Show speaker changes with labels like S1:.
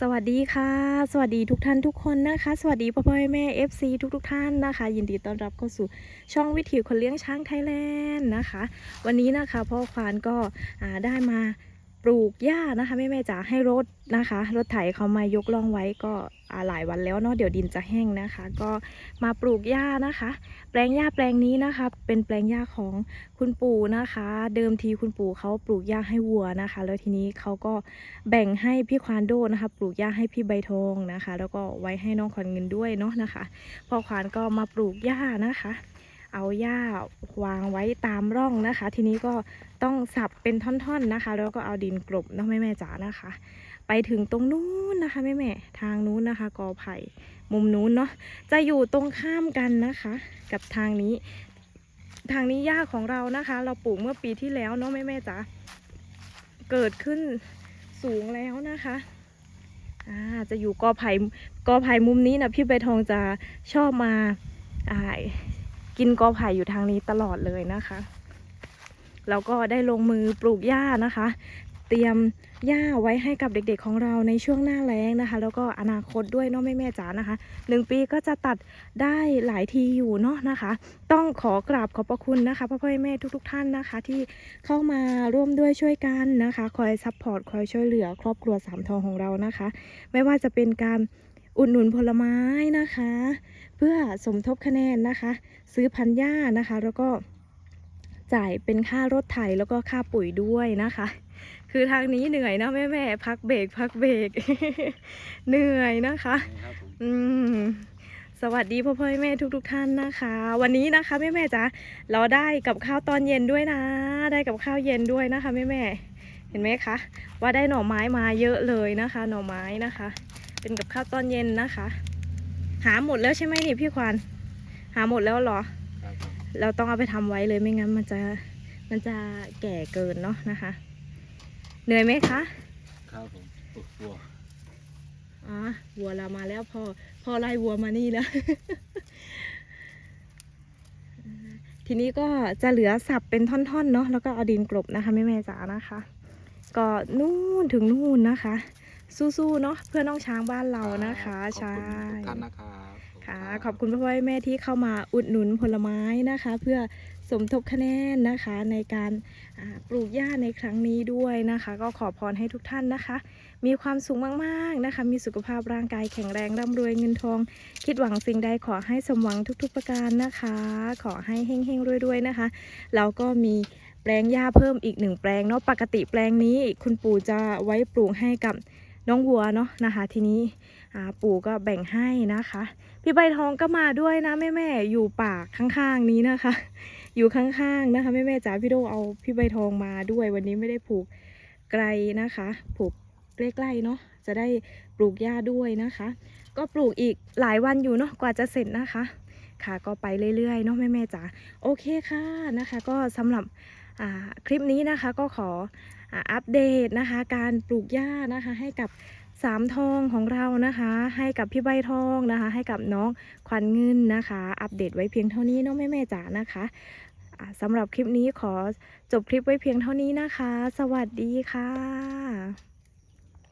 S1: สวัสดีค่ะ สวัสดีทุกท่านทุกคนนะคะ สวัสดีพ่อพ่อแม่ FC ทุกทุกๆท่านนะคะ ยินดีต้อนรับเข้าสู่ช่องวิถีคนเลี้ยงช้างไทยแลนด์นะคะ วันนี้นะคะพ่อควานก็ได้มา ปลูกหญ้านะคะแม่แม่จ๋าให้รถนะคะ รถไถเขามายกล่องไว้ก็หลายวันแล้วเนาะเดี๋ยวดินจะแห้งนะคะ ก็มาปลูกหญ้านะคะ แปลงหญ้าแปลงนี้นะคะ เป็นแปลงหญ้าของคุณปู่นะคะ เดิมทีคุณปู่เขาปลูกหญ้าให้วัวนะคะ แล้วทีนี้เขาก็แบ่งให้พี่ควานโดนะคะ ปลูกหญ้าให้พี่ใบทองนะคะ แล้วก็ไว้ให้น้องขวัญเงินด้วยเนาะนะคะพอขวานก็มาปลูกหญ้านะคะ เอาหญ้าวางไว้ตามร่องนะคะ ทีนี้ก็ต้องสับเป็นท่อนๆนะคะ แล้วก็เอาดินกลบนะแม่แม่จ๋านะคะ ไปถึงตรงนู้นนะคะแม่แม่ทางนู้นนะคะกอไผ่มุมนู้นเนาะจะอยู่ตรงข้ามกันนะคะ กับทางนี้ ทางนี้หญ้าของเรานะคะ เราปลูกเมื่อปีที่แล้วเนาะแม่แม่จ๋าเกิดขึ้นสูงแล้วนะคะอ่าจะอยู่กอไผ่กอไผ่มุมนี้นะพี่ใบทองจะชอบมาอ่า กินกอไผ่อยู่ทางนี้ตลอดเลยนะคะแล้วก็ได้ลงมือปลูกหญ้านะคะ เตรียมหญ้าไว้ให้กับเด็กๆของเราในช่วงหน้าแล้งนะคะ แล้วก็อนาคตด้วยเนาะแม่แม่จ๋านะคะหนึ่งปีก็จะตัดได้หลายทีอยู่เนาะนะคะ ต้องขอกราบขอบพระคุณนะคะพ่อพ่อแม่ทุก ๆทท่านนะคะ ที่เข้ามาร่วมด้วยช่วยกันนะคะ คอยซัพพอร์ตคอยช่วยเหลือครอบครัวสามทองของเรานะคะ ไม่ว่าจะเป็นการ อุดหนุนผลไม้นะคะ เพื่อสมทบคะแนนนะคะ ซื้อพันธุ์หญ้านะคะ แล้วก็จ่ายเป็นค่ารถไถแล้วก็ค่าปุ๋ยด้วยนะคะ คือทางนี้เหนื่อยนะแม่แม่ๆพักเบรกพักเบรกเหนื่อยนะคะ
S2: ครับผม
S1: อืมสวัสดีพ่อพ่อแม่ทุกๆทท่านนะคะ วันนี้นะคะแม่แม่ๆจ๋าเราได้กับข้าวตอนเย็นด้วยนะ ได้กับข้าวเย็นด้วยนะคะแม่แม่ๆเห็นไหมคะ ว่าได้หน่อไม้มาเยอะเลยนะคะ หน่อไม้นะคะ เป็นกับข้าวตอนเย็นนะคะ หาหมดแล้วใช่ไหมนี่พี่ควานหาหมดแล้วเหรอ
S2: ครับผม
S1: เราต้องเอาไปทำไว้เลยไม่งั้นมันจะมันจะแก่เกินเนาะนะคะ เหนื่อยไหมคะ
S2: ครับผมปลูกบัว
S1: อ๋อวัวเรามาแล้วพอพอไล่วัวมานี่แล้วทีนี้ก็จะเหลือสับเป็นท่อนๆเนาะแล้วก็เอาดินกลบนะคะแม่แม่ๆจ๋านะคะ ก็นู่นถึงนู่นนะคะ สู้ๆเนาะเพื่อน้องช้างบ้านเรานะคะ
S2: ขอบ
S1: ใช่
S2: คุณทุกท่านนะครับผม
S1: ค่ะ
S2: รับ
S1: ขอบคุณพ่อพ่อแม่ที่เข้ามาอุดหนุนผลไม้นะคะ เพื่อสมทบคะแนนนะคะ ในการอ่าปลูกหญ้าในครั้งนี้ด้วยนะคะ ก็ขอพรให้ทุกท่านนะคะ มีความสุขมากๆนะคะ มีสุขภาพร่างกายแข็งแรงร่ำรวยเงินทอง คิดหวังสิ่งใดขอให้สมหวังทุก ๆ ประการนะคะ ขอให้เฮงๆรวยๆนะคะแล้วก็มีแปลงหญ้าเพิ่มอีกหนึ่งแปลงเนาะปกติแปลงนี้คุณปู่จะไว้ปลูกให้กับ น้องวัวเนาะนะคะ ทีนี้ปู่ก็แบ่งให้นะคะ พี่ใบทองก็มาด้วยนะแม่แม่อยู่ปากข้างๆนี้นะคะ อยู่ข้างๆนะคะแม่แม่จ๋าพี่โดเอาพี่ใบทองมาด้วยวันนี้ไม่ได้ผูกไกลนะคะผูกใกล้ๆเนาะจะได้ปลูกหญ้าด้วยนะคะ ก็ปลูกอีกหลายวันอยู่เนาะกว่าจะเสร็จนะคะ ค่ะก็ไปเรื่อยๆเนาะแม่แม่จ๋าโอเคค่ะนะคะ ก็สำหรับ คลิปนี้นะคะก็ขออัปเดตนะคะ การปลูกหญ้านะคะให้กับสามทองของเรานะคะ ให้กับพี่ใบทองนะคะ ให้กับน้องขวัญเงินนะคะ อัปเดตไว้เพียงเท่านี้เนาะแม่แม่จ๋านะคะสำหรับคลิปนี้ขอจบคลิปไว้เพียงเท่านี้นะคะ สวัสดีค่ะ